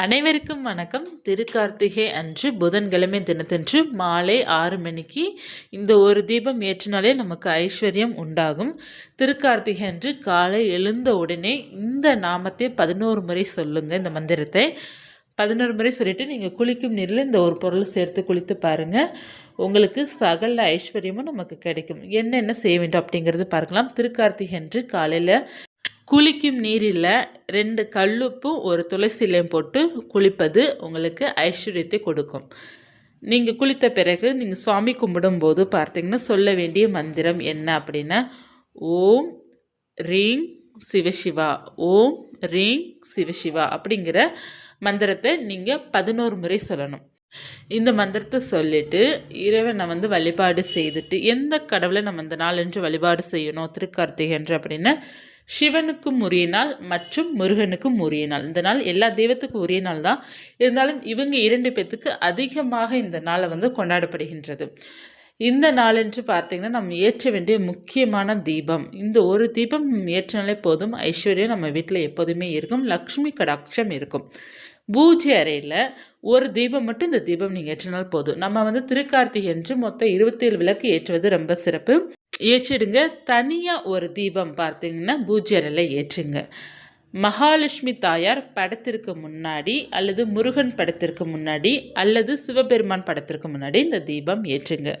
அனைவருக்கும் வணக்கம். திருக்கார்த்திகை அன்று புதன்கிழமை தினத்தன்று மாலை ஆறு மணிக்கு இந்த ஒரு தீபம் ஏற்றினாலே நமக்கு ஐஸ்வர்யம் உண்டாகும். திருக்கார்த்திகை அன்று காலை எழுந்த உடனே இந்த நாமத்தை பதினோரு முறை சொல்லுங்கள் இந்த மந்திரத்தை. பதினோரு முறை சொல்லிவிட்டு நீங்கள் குளிக்கும் நீரில் இந்த ஒரு பொருள் சேர்த்து குளித்து பாருங்கள் உங்களுக்கு சகல ஐஸ்வர்யமும் நமக்கு கிடைக்கும். என்னென்ன செய்ய வேண்டும் அப்படிங்கிறது பார்க்கலாம். திருக்கார்த்திகை அன்று காலையில் குளிக்கும் நீரில் ரெண்டு கல்லுப்பும் ஒரு துளசிலையும் போட்டு குளிப்பது உங்களுக்கு ஐஸ்வர்யத்தை கொடுக்கும். நீங்கள் குளித்த பிறகு நீங்கள் சுவாமி கும்பிடும்போது பார்த்தீங்கன்னா சொல்ல வேண்டிய மந்திரம் என்ன அப்படின்னா ஓம் ரீங் சிவசிவா ஓம் ரீங் சிவசிவா அப்படிங்கிற மந்திரத்தை நீங்கள் பதினோரு முறை சொல்லணும். இந்த மந்திரத்தை சொல்லிட்டு இறைவனை வந்து வழிபாடு செய்துட்டு எந்த கடவுளை நம்ம இந்த நாளன்று வழிபாடு செய்யணும்? திருக்கார்த்திகை என்று சிவனுக்கும் உரிய நாள் மற்றும் முருகனுக்கும் உரிய நாள். இந்த நாள் எல்லா தெய்வத்துக்கும் உரிய நாள் தான். இருந்தாலும் இவங்க இரண்டு பேர்த்துக்கு அதிகமாக இந்த நாளை வந்து கொண்டாடப்படுகின்றது. இந்த நாளென்று பார்த்தீங்கன்னா நம்ம ஏற்ற வேண்டிய முக்கியமான தீபம். இந்த ஒரு தீபம் ஏற்றினாலே போதும். ஐஸ்வர்யம் நம்ம வீட்டில் எப்போதுமே இருக்கும். லக்ஷ்மி கடாட்சம் இருக்கும். பூஜை அறையில் ஒரு தீபம் மட்டும் இந்த தீபம் நீங்கள் ஏற்றினால் போதும். நம்ம வந்து திருக்கார்த்திகை என்று மொத்தம் இருபத்தேழு விளக்கு ஏற்றுவது ரொம்ப சிறப்பு. ஏற்றிடுங்க. தனியாக ஒரு தீபம் பார்த்தீங்கன்னா பூஜை ஏற்றுங்க. மகாலட்சுமி தாயார் படத்திற்கு முன்னாடி அல்லது முருகன் படத்திற்கு முன்னாடி அல்லது சிவபெருமான் படத்திற்கு முன்னாடி இந்த தீபம் ஏற்றுங்க.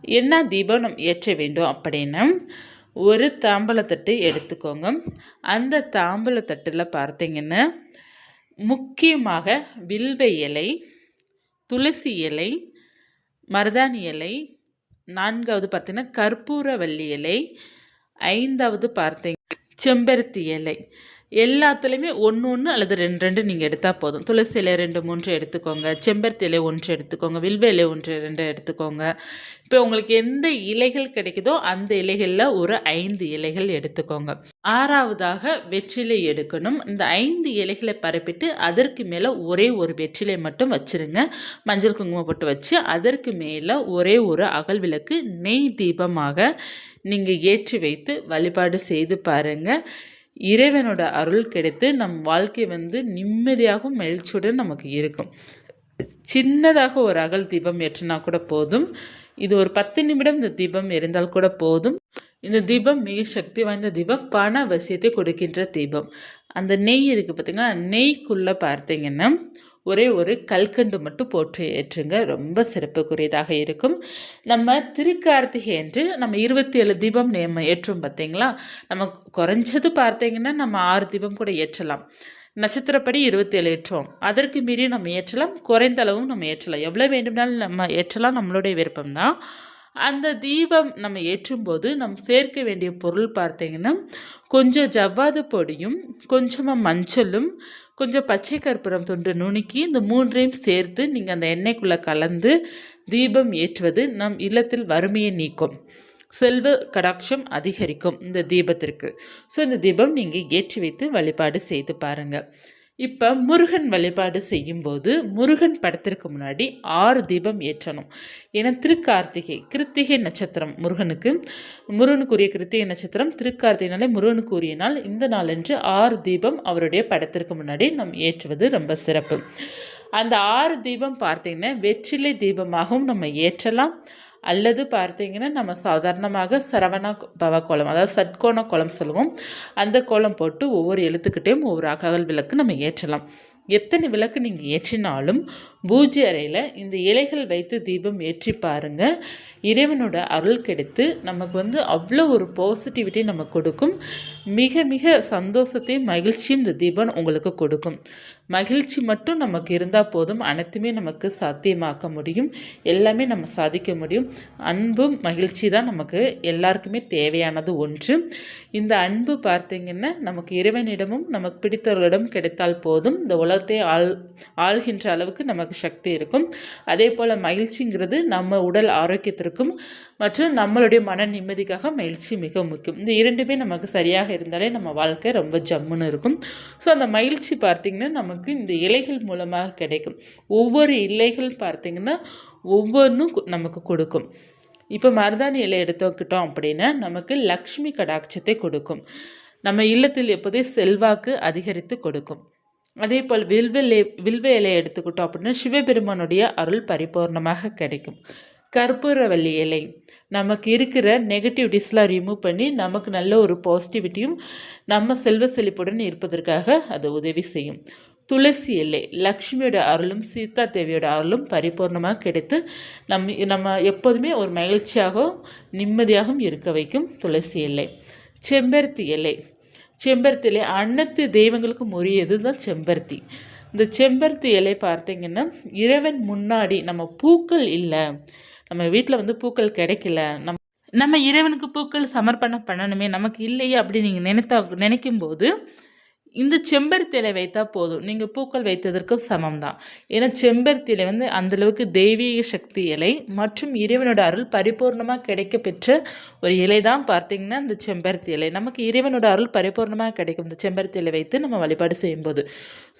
என்ன தீபம் நம் ஏற்ற வேண்டும் அப்படின்னா ஒரு தாம்பலத்தட்டு எடுத்துக்கோங்க. அந்த தாம்பலத்தட்டில் பார்த்தீங்கன்னா முக்கியமாக வில்வ இலை துளசி இலை மருதாணி இலை நான்காவது பார்த்தீங்கன்னா கற்பூரவல்லி இலை. ஐந்தாவது பார்த்தீங்க செம்பருத்தி இலை. எல்லாத்துலேயுமே ஒன்று ஒன்று அல்லது ரெண்டு ரெண்டு நீங்கள் எடுத்தால் போதும். துளசி இலை ரெண்டு மூன்று எடுத்துக்கோங்க. செம்பருத்தி இலை ஒன்று எடுத்துக்கோங்க. வில்வ இலை ஒன்று ரெண்டு எடுத்துக்கோங்க. இப்போ உங்களுக்கு எந்த இலைகள் கிடைக்குதோ அந்த இலைகளில் ஒரு ஐந்து இலைகள் எடுத்துக்கோங்க. ஆறாவதாக வெற்றிலை எடுக்கணும். இந்த ஐந்து இலைகளை பரப்பிட்டு அதற்கு மேலே ஒரே ஒரு வெற்றிலை மட்டும் வச்சுருங்க. மஞ்சள் குங்குமம் போட்டு வச்சு அதற்கு மேலே ஒரே ஒரு அகல் விளக்கு நெய் தீபமாக நீங்கள் ஏற்றி வைத்து வழிபாடு செய்து பாருங்கள் இறைவனோட அருள் கிடைத்து நம் வாழ்க்கை வந்து நிம்மதியாகவும் மகிழ்ச்சியுடன் நமக்கு இருக்கும். சின்னதாக ஒரு அகல் தீபம் ஏற்றினா கூட போதும். இது ஒரு பத்து நிமிடம் இந்த தீபம் எரிந்தால் கூட போதும். இந்த தீபம் மிக சக்தி வாய்ந்த தீபம் பண வசியத்தை கொடுக்கின்ற தீபம். அந்த நெய் இருக்குது பார்த்திங்கன்னா நெய்க்குள்ளே பார்த்தீங்கன்னா ஒரே ஒரு கல்கண்டு மட்டும் போட்டு ஏற்றுங்க. ரொம்ப சிறப்புக்குரியதாக இருக்கும். நம்ம திருக்கார்த்திகை என்று நம்ம இருபத்தி ஏழு தீபம் நேம ஏற்றும் பார்த்தீங்களா? நம்ம குறைஞ்சது பார்த்தீங்கன்னா நம்ம ஆறு தீபம் கூட ஏற்றலாம். நட்சத்திரப்படி இருபத்தி ஏழு ஏற்றுவோம் அதற்கு மீறி நம்ம ஏற்றலாம். குறைந்த அளவும் நம்ம ஏற்றலாம். எவ்வளோ வேண்டுமானாலும் நம்ம ஏற்றலாம். நம்மளுடைய விருப்பம் தான். அந்த தீபம் நம்ம ஏற்றும்போது நம் சேர்க்க வேண்டிய பொருள் பார்த்தீங்கன்னா கொஞ்சம் ஜவ்வாது பொடியும் கொஞ்சமாக மஞ்சளும் கொஞ்சம் பச்சை கற்பூரம் தொண்டு நுணுக்கி இந்த மூன்றையும் சேர்த்து நீங்கள் அந்த எண்ணெய்க்குள்ளே கலந்து தீபம் ஏற்றுவது நம் இல்லத்தில் வறுமையை நீக்கும். செல்வ கடாட்சம் அதிகரிக்கும் இந்த தீபத்திற்கு. ஸோ இந்த தீபம் நீங்கள் ஏற்றி வைத்து வழிபாடு செய்து பாருங்கள் இப்போ முருகன் வழிபாடு செய்யும்போது முருகன் படத்திற்கு முன்னாடி ஆறு தீபம் ஏற்றணும். ஏன்னா திருக்கார்த்திகை கிருத்திகை நட்சத்திரம் முருகனுக்கு. முருகனுக்குரிய கிருத்திகை நட்சத்திரம் திருக்கார்த்திகைனாலே முருகனுக்குரிய நாள். இந்த நாளன்று ஆறு தீபம் அவருடைய படத்திற்கு முன்னாடி நம் ஏற்றுவது ரொம்ப சிறப்பு. அந்த ஆறு தீபம் பார்த்திங்கன்னா வெற்றிலை தீபமாகவும் நம்ம ஏற்றலாம். அல்லது பார்த்தீங்கன்னா நம்ம சாதாரணமாக சரவண பவ கோலம் அதாவது சட்கோண கோலம் சொல்லுவோம். அந்த கோலம் போட்டு ஒவ்வொரு எழுத்துக்கிட்டையும் ஒவ்வொரு அகல் விளக்கு நம்ம ஏற்றலாம். எத்தனை விளக்கு நீங்கள் ஏற்றினாலும் பூஜை அறையில் இந்த இலைகள் வைத்து தீபம் ஏற்றி பாருங்கள் இறைவனோட அருள் கிடைத்து நமக்கு வந்து அவ்வளோ ஒரு பாசிட்டிவிட்டி நமக்கு கொடுக்கும். மிக மிக சந்தோஷத்தையும் மகிழ்ச்சியும் இந்த தீபம் உங்களுக்கு கொடுக்கும். மகிழ்ச்சி மட்டும் நமக்கு இருந்தால் போதும். அனைத்துமே நமக்கு சாத்தியமாக்க முடியும். எல்லாமே நம்ம சாதிக்க முடியும். அன்பும் மகிழ்ச்சி தான் நமக்கு எல்லாருக்குமே தேவையானது ஒன்று. இந்த அன்பு பார்த்திங்கன்னா நமக்கு இறைவனிடமும் நமக்கு பிடித்தவர்களிடம் கிடைத்தால் போதும். இந்த உலகத்தை ஆள் ஆள்கின்ற அளவுக்கு நமக்கு சக்தி இருக்கும். அதே போல் மகிழ்ச்சிங்கிறது நம்ம உடல் ஆரோக்கியத்திற்கும் மற்றும் நம்மளுடைய மன நிம்மதிக்காக மகிழ்ச்சி மிக முக்கியம். இந்த இரண்டுமே நமக்கு சரியாக இருந்தாலே நம்ம வாழ்க்கை ரொம்ப ஜம்முன்னு இருக்கும். ஸோ அந்த மகிழ்ச்சி பார்த்திங்கன்னா நமக்கு நமக்கு இந்த இலைகள் மூலமாக கிடைக்கும். ஒவ்வொரு இலைகள் பார்த்திங்கன்னா ஒவ்வொன்றும் நமக்கு கொடுக்கும். இப்போ மருதாணி இலை எடுத்துக்கிட்டோம் அப்படின்னா நமக்கு லக்ஷ்மி கடாட்சத்தை கொடுக்கும். நம்ம இல்லத்தில் எப்போதே செல்வாக்கு அதிகரித்து கொடுக்கும். அதே போல் வில்வெளி வில்வ இலையை எடுத்துக்கிட்டோம் அப்படின்னா சிவபெருமானுடைய அருள் பரிபூர்ணமாக கிடைக்கும். கற்பூரவள்ளி இலை. நமக்கு இருக்கிற நெகட்டிவிட்டிஸ்லாம் ரிமூவ் பண்ணி நமக்கு நல்ல ஒரு பாசிட்டிவிட்டியும் நம்ம செல்வ செழிப்புடன் இருப்பதற்காக அது உதவி செய்யும். துளசி இலை லக்ஷ்மியோட அருளும் சீதா தேவியோட அருளும் பரிபூர்ணமாக கிடைத்து நம் நம்ம எப்போதுமே ஒரு மகிழ்ச்சியாகவும் நிம்மதியாகவும் இருக்க வைக்கும் துளசி இலை செம்பருத்தி இலை செம்பருத்தி இலை அனைத்து தெய்வங்களுக்கும் உரியது தான் செம்பருத்தி. இந்த செம்பருத்தி இலை பார்த்தீங்கன்னா இறைவன் முன்னாடி நம்ம பூக்கள் இல்லை. நம்ம வீட்டில் வந்து பூக்கள் கிடைக்கல. நம் நம்ம இறைவனுக்கு பூக்கள் சமர்ப்பணம் பண்ணணுமே நமக்கு இல்லையே அப்படின்னு நீங்கள் நினைத்தா நினைக்கும் போது இந்த செம்பருத்தி இலை வைத்தால் போதும். நீங்கள் பூக்கள் வைத்ததற்கும் சமம் தான் ஏன்னா செம்பருத்தி இலை வந்து அந்தளவுக்கு தெய்வீக சக்தி இலை மற்றும் இறைவனோட அருள் பரிபூர்ணமாக கிடைக்க பெற்ற ஒரு இலை தான் பார்த்தீங்கன்னா இந்த செம்பருத்தி இலை. நமக்கு இறைவனோட அருள் பரிபூர்ணமாக கிடைக்கும். இந்த செம்பருத்தி இலை வைத்து நம்ம வழிபாடு செய்யும்போது.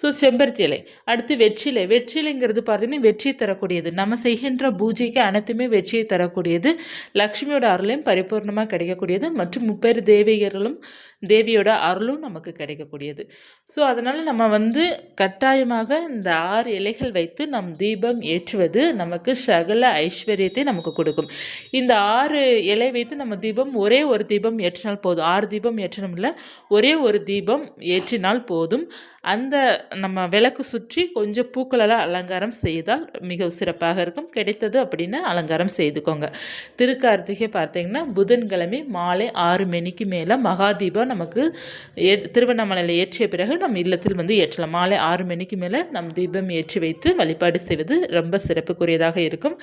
ஸோ செம்பருத்தி இலை. அடுத்து வெற்றிலை. வெற்றிலைங்கிறது பார்த்தீங்கன்னா வெற்றி தரக்கூடியது. நம்ம செய்கின்ற பூஜைக்கு அனைத்துமே வெற்றியை தரக்கூடியது. லக்ஷ்மியோட அருளையும் பரிபூர்ணமாக கிடைக்கக்கூடியது மற்றும் முப்பேறு தேவிகர்களும் தேவியோட அருளும் நமக்கு கிடைக்கக்கூடியது. ஸோ அதனால் நம்ம வந்து கட்டாயமாக இந்த ஆறு இலைகள் வைத்து நம் தீபம் ஏற்றுவது நமக்கு சகல ஐஸ்வர்யத்தை நமக்கு கொடுக்கும். இந்த ஆறு இலை வைத்து நம்ம தீபம் ஒரே ஒரு தீபம் ஏற்றினால் போதும். ஆறு தீபம் ஏற்றணும் இல்லை ஒரே ஒரு தீபம் ஏற்றினால் போதும். அந்த நம்ம விளக்கு சுற்றி கொஞ்சம் பூக்களெல்லாம் அலங்காரம் செய்தால் மிக சிறப்பாக இருக்கும். கிடைத்தது அப்படின்னு அலங்காரம் செய்துக்கோங்க. திருக்கார்த்திகை பார்த்தீங்கன்னா புதன்கிழமை மாலை ஆறு மணிக்கு மேலே மகாதீபம் நமக்கு ஏ திருவண்ணாமலையில் ஏற்றிய பிறகு நம்ம இல்லத்தில் வந்து ஏற்றலாம். மாலை ஆறு மணிக்கு மேலே நம் தீபம் ஏற்றி வைத்து வழிபாடு செய்வது ரொம்ப சிறப்புக்குரியதாக இருக்கும்.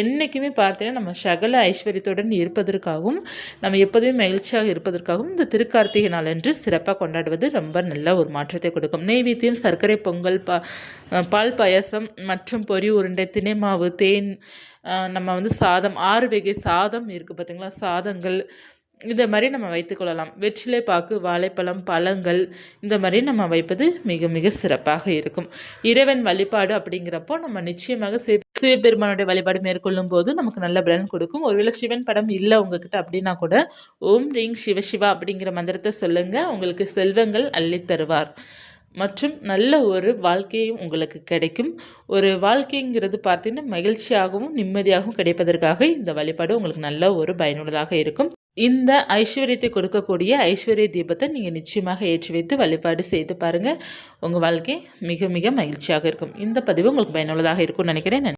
என்றைக்குமே பார்த்தீங்கன்னா நம்ம சகல ஐஸ்வர்யத்துடன் இருப்பதற்காகவும் நம்ம எப்போதுமே மகிழ்ச்சியாக இருப்பதற்காகவும் இந்த திருக்கார்த்திகை நாள் என்று சிறப்பாக கொண்டாடுவது ரொம்ப நல்ல ஒரு மாற்றத்தை கொடுக்கும். கொடுக்கும் நெய்வேத்தியம் சர்க்கரை பொங்கல் பா பால் பாயசம் மற்றும் பொரி உருண்டை தினை மாவு தேன் நம்ம வந்து சாதம் ஆறு வகை சாதம் இருக்குது பார்த்திங்களா? சாதங்கள் இதை மாதிரி நம்ம வைத்துக்கொள்ளலாம் வெற்றிலை பாக்கு வாழைப்பழம் பழங்கள் இந்த மாதிரி நம்ம வைப்பது மிக மிக சிறப்பாக இருக்கும். இறைவன் வழிபாடு அப்படிங்கிறப்போ நம்ம நிச்சயமாக சிவ சிவபெருமானுடைய வழிபாடு மேற்கொள்ளும் போது நமக்கு நல்ல பலன் கொடுக்கும். ஒருவேளை சிவன் படம் இல்லை உங்ககிட்ட அப்படின்னா கூட ஓம் ரீங் சிவசிவா அப்படிங்கிற மந்திரத்தை சொல்லுங்கள் உங்களுக்கு செல்வங்கள் அள்ளி தருவார். மற்றும் நல்ல ஒரு வாழ்க்கையும் உங்களுக்கு கிடைக்கும். ஒரு வாழ்க்கைங்கிறது பார்த்தீங்கன்னா மகிழ்ச்சியாகவும் நிம்மதியாகவும் கிடைப்பதற்காக இந்த வழிபாடு உங்களுக்கு நல்ல ஒரு பயனுள்ளதாக இருக்கும். இந்த ஐஸ்வர்யத்தை கொடுக்கக்கூடிய ஐஸ்வர்ய தீபத்தை நீங்கள் நிச்சயமாக ஏற்றி வைத்து வழிபாடு செய்து பாருங்கள் உங்கள் வாழ்க்கை மிக மிக மகிழ்ச்சியாக இருக்கும். இந்த பதிவு உங்களுக்கு பயனுள்ளதாக இருக்கும்னு நினைக்கிறேன்.